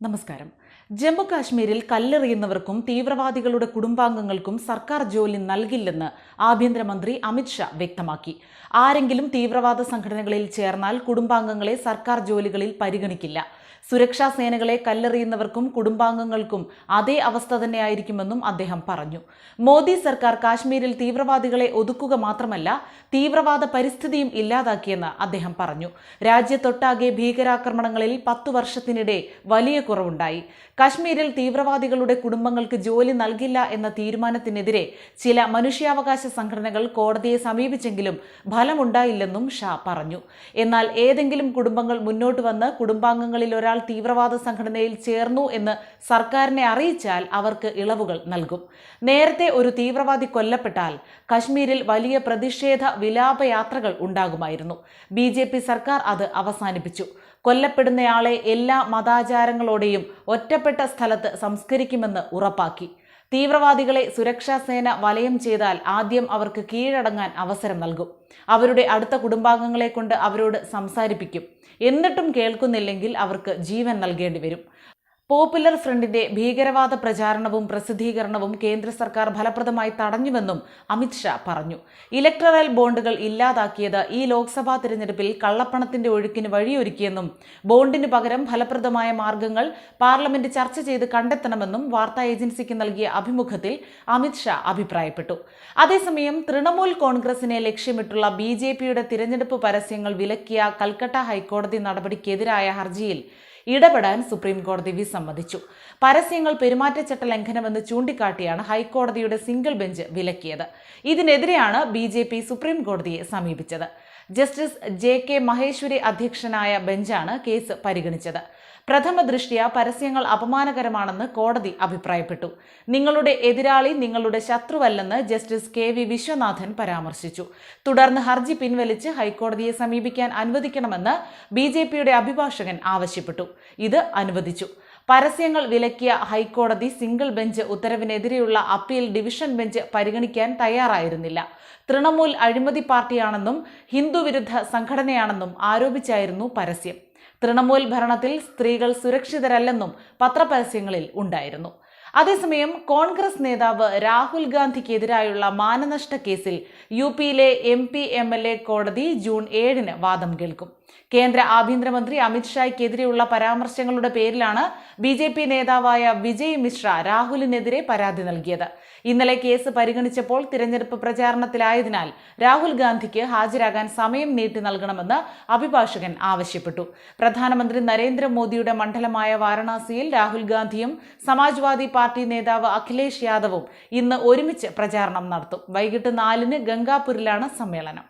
നമസ്കാരം. ജമ്മു കാശ്മീരിൽ കല്ലെറിയുന്നവർക്കും തീവ്രവാദികളുടെ കുടുംബാംഗങ്ങൾക്കും സർക്കാർ ജോലി നൽകില്ലെന്ന് ആഭ്യന്തരമന്ത്രി അമിത്ഷാ വ്യക്തമാക്കി. ആരെങ്കിലും തീവ്രവാദ സംഘടനകളിൽ ചേർന്നാൽ കുടുംബാംഗങ്ങളെ സർക്കാർ ജോലികളിൽ പരിഗണിക്കില്ല. സുരക്ഷാ സേനകളെ കല്ലെറിയുന്നവർക്കും കുടുംബാംഗങ്ങൾക്കും അതേ അവസ്ഥ തന്നെയായിരിക്കുമെന്നും അദ്ദേഹം പറഞ്ഞു. മോദി സർക്കാർ കാശ്മീരിൽ തീവ്രവാദികളെ ഒതുക്കുക മാത്രമല്ല തീവ്രവാദ പരിസ്ഥിതിയും ഇല്ലാതാക്കിയെന്ന് അദ്ദേഹം പറഞ്ഞു. രാജ്യത്തൊട്ടാകെ ഭീകരാക്രമണങ്ങളിൽ പത്തു വർഷത്തിനിടെ വലിയ കുറവുണ്ടായി. കശ്മീരിൽ തീവ്രവാദികളുടെ കുടുംബങ്ങൾക്ക് ജോലി നൽകില്ല എന്ന തീരുമാനത്തിനെതിരെ ചില മനുഷ്യാവകാശ സംഘടനകൾ കോടതിയെ സമീപിച്ചെങ്കിലും ഫലമുണ്ടായില്ലെന്നും ഷാ പറഞ്ഞു. എന്നാൽ ഏതെങ്കിലും കുടുംബങ്ങൾ മുന്നോട്ട് വന്ന് കുടുംബാംഗങ്ങളിൽ ഒരാൾ തീവ്രവാദ സംഘടനയിൽ ചേർന്നു എന്ന് സർക്കാരിനെ അറിയിച്ചാൽ അവർക്ക് ഇളവുകൾ നൽകും. നേരത്തെ ഒരു തീവ്രവാദി കൊല്ലപ്പെട്ടാൽ കശ്മീരിൽ വലിയ പ്രതിഷേധ വിലാപയാത്രകൾ ഉണ്ടാകുമായിരുന്നു. ബി സർക്കാർ അത് അവസാനിപ്പിച്ചു. കൊല്ലപ്പെടുന്നയാളെ എല്ലാ മതാചാരങ്ങളോടെയും ഒറ്റപ്പെട്ട സ്ഥലത്ത് സംസ്കരിക്കുമെന്ന് ഉറപ്പാക്കി. തീവ്രവാദികളെ സുരക്ഷാ സേന വലയം ചെയ്താൽ ആദ്യം അവർക്ക് കീഴടങ്ങാൻ അവസരം നൽകും. അവരുടെ അടുത്ത കുടുംബാംഗങ്ങളെ കൊണ്ട് അവരോട് സംസാരിപ്പിക്കും. എന്നിട്ടും കേൾക്കുന്നില്ലെങ്കിൽ അവർക്ക് ജീവൻ നൽകേണ്ടി വരും പോപ്പുലർ ഫ്രണ്ടിന്റെ ഭീകരവാദ പ്രചാരണവും പ്രസിദ്ധീകരണവും കേന്ദ്ര സർക്കാർ ഫലപ്രദമായി തടഞ്ഞുവെന്നും അമിത്ഷാ പറഞ്ഞു. ഇലക്ടറൽ ബോണ്ടുകൾ ഇല്ലാതാക്കിയത് ഈ ലോക്സഭാ തിരഞ്ഞെടുപ്പിൽ കള്ളപ്പണത്തിന്റെ ഒഴുക്കിന് വഴിയൊരുക്കിയെന്നും ബോണ്ടിന് പകരം ഫലപ്രദമായ മാർഗങ്ങൾ പാർലമെന്റ് ചർച്ച ചെയ്ത് കണ്ടെത്തണമെന്നും വാർത്താ ഏജൻസിക്ക് നൽകിയ അഭിമുഖത്തിൽ അമിത്ഷാ അഭിപ്രായപ്പെട്ടു. അതേസമയം തൃണമൂൽ കോൺഗ്രസിനെ ലക്ഷ്യമിട്ടുള്ള ബി ജെ പിയുടെ തിരഞ്ഞെടുപ്പ് പരസ്യങ്ങൾ വിലക്കിയ കൽക്കട്ട ഹൈക്കോടതി നടപടിക്കെതിരായ ഹർജിയിൽ ഇടപെടാൻ സുപ്രീം കോടതി വിസമ്മതിച്ചു. പരസ്യങ്ങൾ പെരുമാറ്റച്ചട്ട ലംഘനമെന്ന് ചൂണ്ടിക്കാട്ടിയാണ് ഹൈക്കോടതിയുടെ സിംഗിൾ ബെഞ്ച് വിലക്കിയത്. ഇതിനെതിരെയാണ് ബി സുപ്രീം കോടതിയെ സമീപിച്ചത്. ജസ്റ്റിസ് ജെ കെ മഹേശ്വരി അധ്യക്ഷനായ ബെഞ്ചാണ് കേസ് പരിഗണിച്ചത്. പ്രഥമ ദൃഷ്ടിയാ പരസ്യങ്ങൾ അപമാനകരമാണെന്ന് കോടതി അഭിപ്രായപ്പെട്ടു. നിങ്ങളുടെ എതിരാളി നിങ്ങളുടെ ശത്രുവല്ലെന്ന് ജസ്റ്റിസ് കെ വി വിശ്വനാഥൻ പരാമർശിച്ചു. തുടർന്ന് ഹർജി പിൻവലിച്ച് ഹൈക്കോടതിയെ സമീപിക്കാൻ അനുവദിക്കണമെന്ന് ബി അഭിഭാഷകൻ ആവശ്യപ്പെട്ടു. ഇത് അനുവദിച്ചു. പരസ്യങ്ങൾ വിലക്കിയ ഹൈക്കോടതി സിംഗിൾ ബെഞ്ച് ഉത്തരവിനെതിരെയുള്ള അപ്പീൽ ഡിവിഷൻ ബെഞ്ച് പരിഗണിക്കാൻ തയ്യാറായിരുന്നില്ല. തൃണമൂൽ അഴിമതി പാർട്ടിയാണെന്നും ഹിന്ദുവിരുദ്ധ സംഘടനയാണെന്നും ആരോപിച്ചായിരുന്നു പരസ്യം. തൃണമൂൽ ഭരണത്തിൽ സ്ത്രീകൾ സുരക്ഷിതരല്ലെന്നും പത്രപരസ്യങ്ങളിൽ ഉണ്ടായിരുന്നു. അതേസമയം കോൺഗ്രസ് നേതാവ് രാഹുൽ ഗാന്ധിക്കെതിരായുള്ള മാനനഷ്ട കേസിൽ യു പിയിലെ M P M L A കോടതി ജൂൺ ഏഴിന് വാദം കേൾക്കും. കേന്ദ്ര ആഭ്യന്തരമന്ത്രി അമിത്ഷായ്ക്കെതിരെയുള്ള പരാമർശങ്ങളുടെ പേരിലാണ് ബി ജെ പി നേതാവായ വിജയ് മിശ്ര രാഹുലിനെതിരെ പരാതി നൽകിയത്. ഇന്നലെ കേസ് പരിഗണിച്ചപ്പോൾ തിരഞ്ഞെടുപ്പ് പ്രചാരണത്തിലായതിനാൽ രാഹുൽ ഗാന്ധിക്ക് ഹാജരാകാൻ സമയം നീട്ടി നൽകണമെന്ന് അഭിഭാഷകൻ ആവശ്യപ്പെട്ടു. പ്രധാനമന്ത്രി നരേന്ദ്രമോദിയുടെ മണ്ഡലമായ വാരണാസിയിൽ രാഹുൽ ഗാന്ധിയും സമാജ്വാദി പാർട്ടി നേതാവ് അഖിലേഷ് യാദവും ഇന്ന് ഒരുമിച്ച് പ്രചാരണം നടത്തും. വൈകിട്ട് നാലിന് ഗംഗാപൂരിലാണ് സമ്മേളനം.